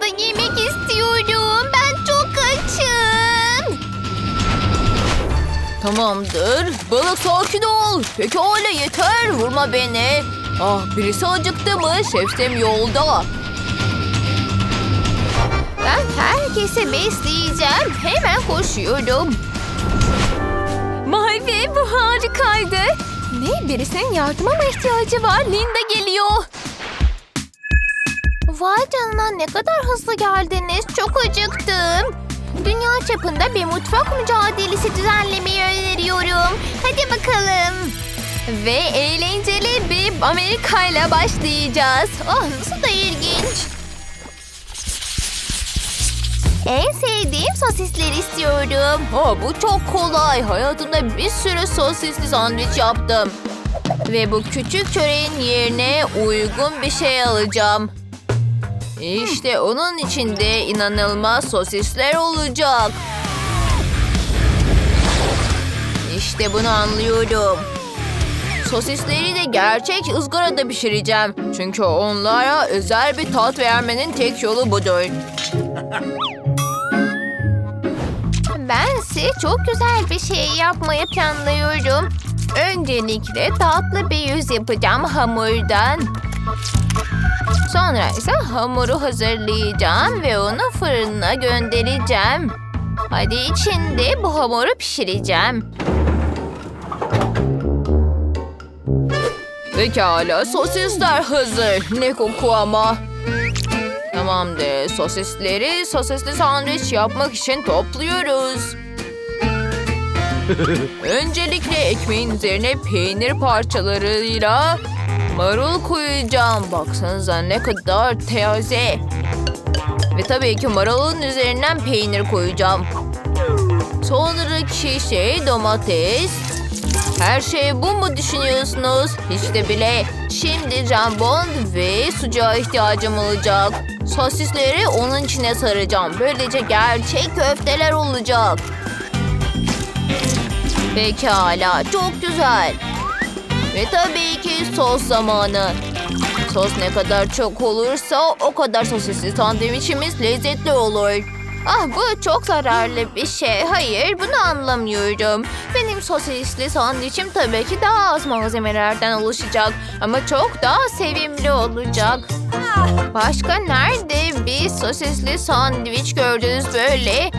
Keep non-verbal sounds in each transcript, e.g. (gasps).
pizza yemek istiyorum. Ben çok açım. Tamamdır. Balık sakin ol. Pekala yeter. Vurma beni. Ah birisi acıktı mı? Şeftem yolda. Ben herkesi besleyeceğim. Hemen koşuyorum. Mavi bu harikaydı. Ne birisinin yardıma mı ihtiyacı var? Linda geliyor. Vay canına ne kadar hızlı geldiniz. Çok acıktım. Dünya çapında bir mutfak mücadelesi düzenlemeyi öneriyorum. Hadi bakalım. Ve eğlenceli bir Amerika ile başlayacağız. Oh nasıl da ilginç. En sevdiğim sosisleri istiyorum. Ha bu çok kolay. Hayatımda bir sürü sosisli sandviç yaptım. Ve bu küçük çöreğin yerine uygun bir şey alacağım. İşte onun içinde inanılmaz sosisler olacak. İşte bunu anlıyorum. Sosisleri de gerçek ızgarada pişireceğim. Çünkü onlara özel bir tat vermenin tek yolu budur. Ben size çok güzel bir şey yapmayı planlıyorum. Öncelikle tatlı bir yüz yapacağım hamurdan. Sonra ise hamuru hazırlayacağım ve onu fırına göndereceğim. Hadi içinde bu hamuru pişireceğim. Pekala sosisler hazır. Ne koku ama. Tamamdır. Sosisleri sosisli sandviç yapmak için topluyoruz. (laughs) Öncelikle ekmeğin üzerine peynir parçalarıyla marul koyacağım. Baksanıza ne kadar taze. Ve tabii ki marulun üzerinden peynir koyacağım. Sonraki şey domates. Her şey bu mu düşünüyorsunuz? Hiç de bile. Şimdi jambon ve sucuğa ihtiyacım olacak. Sosisleri onun içine saracağım. Böylece gerçek köfteler olacak. Pekala, çok güzel. Ve tabii ki sos zamanı. Sos ne kadar çok olursa o kadar sosisli sandviçimiz lezzetli olur. Ah bu çok zararlı bir şey. Hayır bunu anlamıyorum. Benim sosisli sandviçim tabii ki daha az malzemelerden oluşacak. Ama çok daha sevimli olacak. Başka nerede bir sosisli sandviç gördünüz böyle?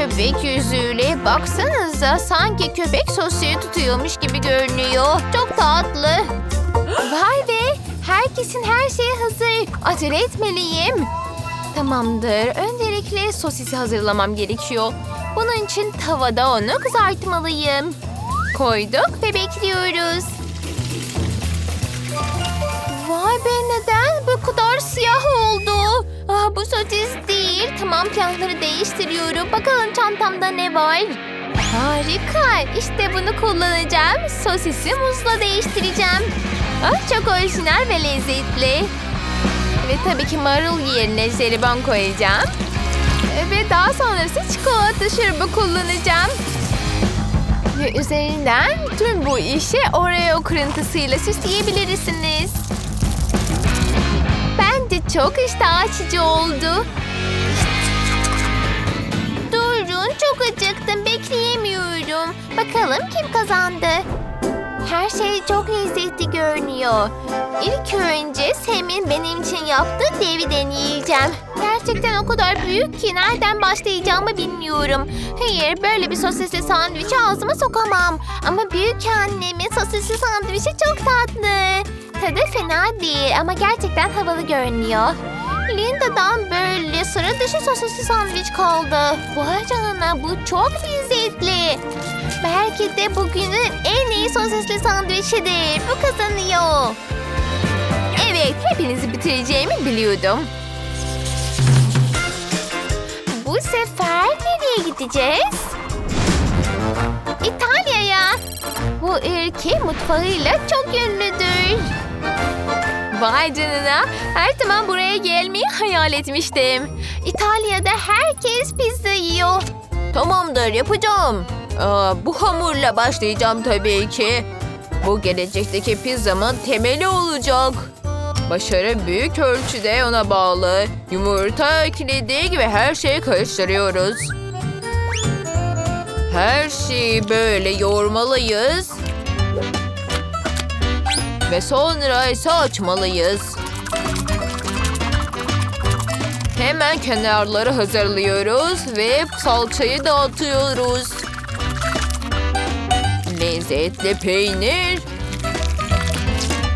Köpek yüzüyle baksanıza sanki köpek sosisi tutuyormuş gibi görünüyor. Çok tatlı. Vay be herkesin her şeyi hazır. Acele etmeliyim. Tamamdır. Öncelikle sosisi hazırlamam gerekiyor. Bunun için tavada onu kızartmalıyım. Koyduk ve bekliyoruz. Vay be neden bu kadar siyah oldu? Ah, bu sosis değil. Tamam planları değiştiriyorum. Bakalım çantamda ne var? Harika. İşte bunu kullanacağım. Sosisi muzla değiştireceğim. Ah, çok orijinal ve lezzetli. Ve tabii ki marul yerine jelibon koyacağım. Ve daha sonrası çikolata şurubu kullanacağım. Ve üzerinden tüm bu işi Oreo kırıntısıyla süsleyebilirsiniz. Çok iştah açıcı oldu. Durun çok acıktım bekleyemiyorum. Bakalım kim kazandı? Her şey çok lezzetli görünüyor. İlk önce Sem'in benim için yaptığı devi deneyeceğim. Gerçekten o kadar büyük ki nereden başlayacağımı bilmiyorum. Hayır böyle bir sosisli sandviçi ağzıma sokamam. Ama büyük annemin sosisli sandviçi çok tatlı. Tadı fena değil ama gerçekten havalı görünüyor. Linda'dan böyle sıra dışı sosisli sandviç kaldı. Vay canına bu çok lezzetli. Belki de bugünün en iyi sosisli sandviçidir. Bu kazanıyor. Evet, hepinizi bitireceğimi biliyordum. Bu sefer nereye gideceğiz? İtalya'ya. Bu ülke mutfağıyla çok ünlüdür. Vay canına. Her zaman buraya gelmeyi hayal etmiştim. İtalya'da herkes pizza yiyor. Tamamdır yapacağım. Aa, bu hamurla başlayacağım tabii ki. Bu gelecekteki pizzamın temeli olacak. Başarı büyük ölçüde ona bağlı. Yumurta, kilidi ve her şeyi karıştırıyoruz. Her şeyi böyle yoğurmalıyız. Ve sonra ise açmalıyız. Hemen kenarları hazırlıyoruz ve salçayı dağıtıyoruz. Lezzetli peynir.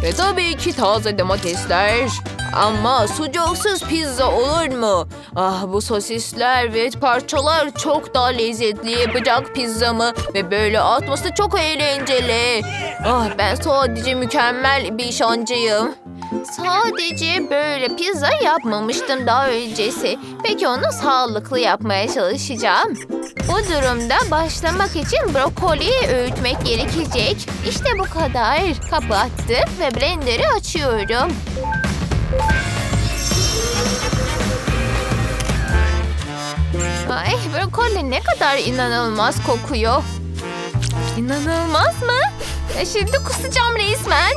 Ve tabii ki taze domatesler. Ama sucuksuz pizza olur mu? Ah bu sosisler ve parçalar çok daha lezzetli yapacak pizzamı. Ve böyle atması çok eğlenceli. Ah ben sadece mükemmel bir şancıyım. Sadece böyle pizza yapmamıştım daha öncesi. Peki onu sağlıklı yapmaya çalışacağım. Bu durumda başlamak için brokoliyi öğütmek gerekecek. İşte bu kadar. Kapattık ve blenderı açıyorum. Ay brokoli ne kadar inanılmaz kokuyor. İnanılmaz mı? Ya şimdi kusacağım resmen.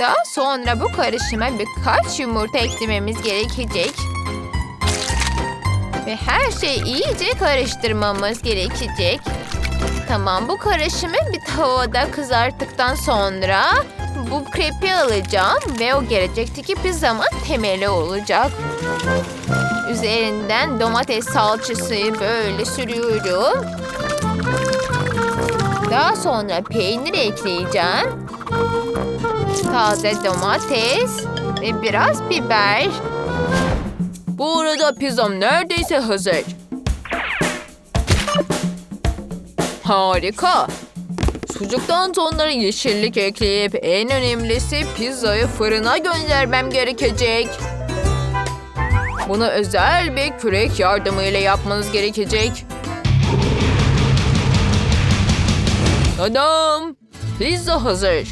Daha sonra bu karışıma birkaç yumurta eklememiz gerekecek. Ve her şeyi iyice karıştırmamız gerekecek. Tamam bu karışımı bir tavada kızarttıktan sonra bu krepi alacağım ve o gelecekteki pizzamın temeli olacak. Üzerinden domates salçası böyle sürüyorum. Daha sonra peynir ekleyeceğim. Taze domates ve biraz biber. Bu arada pizzam neredeyse hazır. Harika. Sucuktan sonra yeşillik ekleyip en önemlisi pizzayı fırına göndermem gerekecek. Bunu özel bir kürek yardımıyla yapmanız gerekecek. Adam, pizza hazır.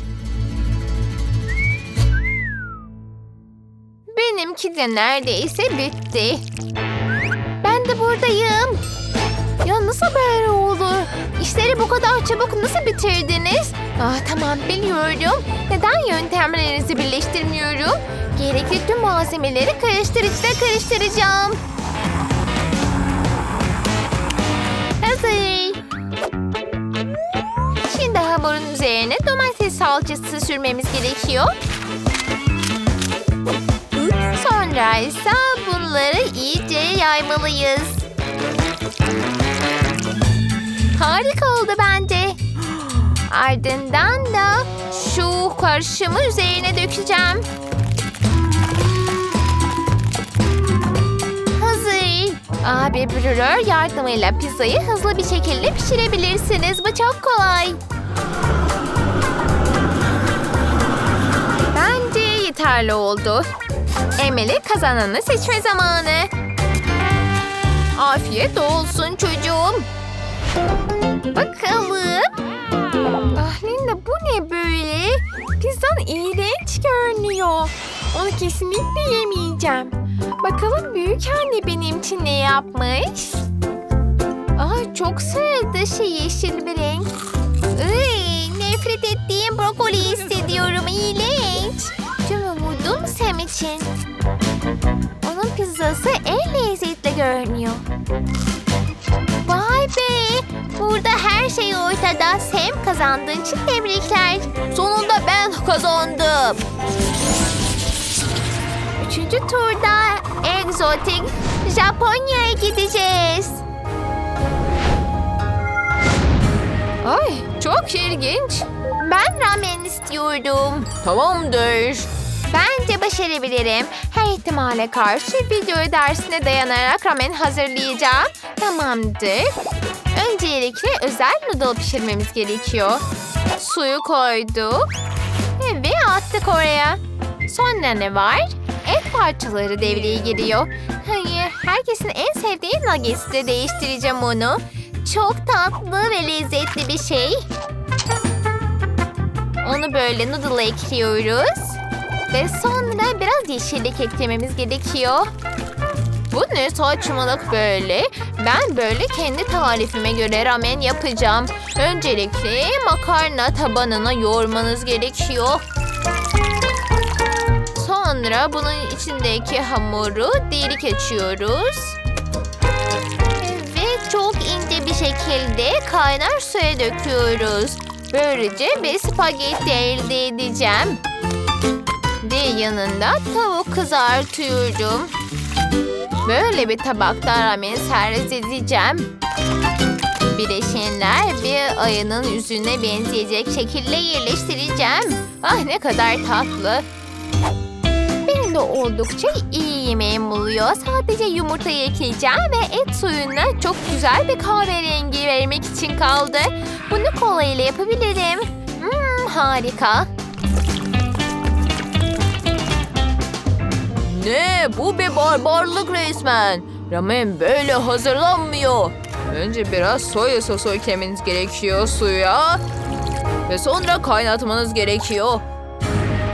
Benimki de neredeyse bitti. Ben de buradayım. Ya nasıl böyle oldu? İşleri bu kadar çabuk nasıl bitirdiniz? Ah tamam biliyorum. Neden yöntemlerinizi birleştirmiyorum? Gerekli tüm malzemeleri karıştırıcıda karıştıracağım. Hazır. Şimdi hamurun üzerine domates salçası sürmemiz gerekiyor. Sonra ise bunları iyice yaymalıyız. Harika oldu bence. Ardından da şu karışımı üzerine dökeceğim. Hazır. Abi brülör yardımıyla pizzayı hızlı bir şekilde pişirebilirsiniz. Bu çok kolay. Bence yeterli oldu. Emily kazananı seçme zamanı. Afiyet olsun çocuğum. Bakalım. Ah Linda bu ne böyle? Pizzan iğrenç görünüyor. Onu kesinlikle yemeyeceğim. Bakalım büyük anne benim için ne yapmış? Ah çok sıra dışı yeşil bir renk. Iy, nefret ettiğim brokoli hissediyorum. İğrenç. Tüm umudum Sam için. Onun pizzası ortada. Sam kazandığın için tebrikler. Sonunda ben kazandım. Üçüncü turda egzotik Japonya'ya gideceğiz. Ay çok ilginç. Ben ramen istiyordum. Tamamdır. Bence başarabilirim. Her ihtimale karşı video dersine dayanarak ramen hazırlayacağım. Tamamdır. Öncelikle özel noodle pişirmemiz gerekiyor. Suyu koyduk. Ve attık oraya. Sonra ne var? Et parçaları devreye giriyor. Hayır, herkesin en sevdiği nuggets'te değiştireceğim onu. Çok tatlı ve lezzetli bir şey. Onu böyle noodle'a ekliyoruz. Ve sonra biraz yeşillik eklememiz gerekiyor. Bu ne saçmalık böyle? Ben böyle kendi tarifime göre ramen yapacağım. Öncelikle makarna tabanına yoğurmanız gerekiyor. Sonra bunun içindeki hamuru delik açıyoruz. Ve çok ince bir şekilde kaynar suya döküyoruz. Böylece bir spagetti elde edeceğim. Ve yanında tavuk kızartıyorum. Böyle bir tabakta ramen servis edeceğim. Bileşenler bir ayının yüzüne benzeyecek şekilde yerleştireceğim. Ah ne kadar tatlı. Benim de oldukça iyi yemeğim oluyor. Sadece yumurtayı ekleyeceğim ve et suyuna çok güzel bir kahverengi vermek için kaldı. Bunu kola ile yapabilirim. Hmm, harika. Ne? Bu bir barbarlık resmen. Ramen böyle hazırlanmıyor. Önce biraz soya sosu eklemeniz gerekiyor suya. Ve sonra kaynatmanız gerekiyor.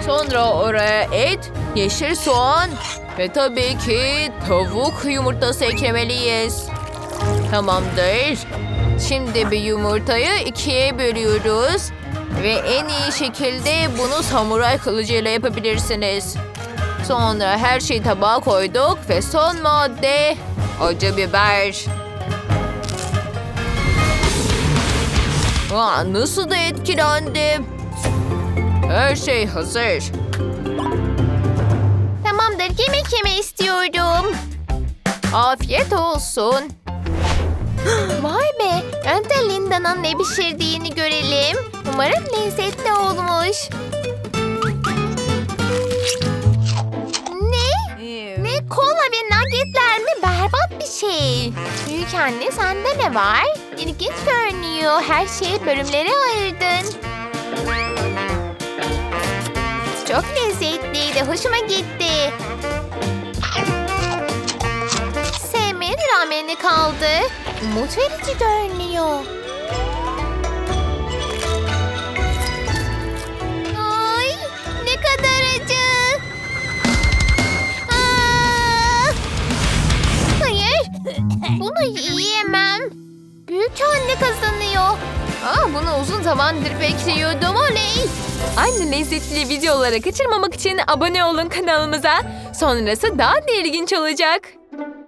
Sonra oraya et, yeşil soğan ve tabii ki tavuk yumurtası eklemeliyiz. Tamamdır. Şimdi bir yumurtayı ikiye bölüyoruz. Ve en iyi şekilde bunu samuray kılıcıyla yapabilirsiniz. Sonra her şeyi tabağa koyduk ve son madde acı biber. Aa, nasıl da etkilendim. Her şey hazır. Tamamdır yemek yeme istiyorum. Afiyet olsun. (gasps) Vay be önce Linda'nın ne pişirdiğini görelim. Umarım lezzetli olmuş. Şey. Büyük anne sende ne var? İlginç görünüyor. Her şeyi bölümlere ayırdın. Çok lezzetliydi. Hoşuma gitti. Sevmeyen rameni kaldı. Umut görünüyor. Zamandır bekliyordum. Oley! Aynı lezzetli videoları kaçırmamak için abone olun kanalımıza. Sonrası daha da ilginç olacak.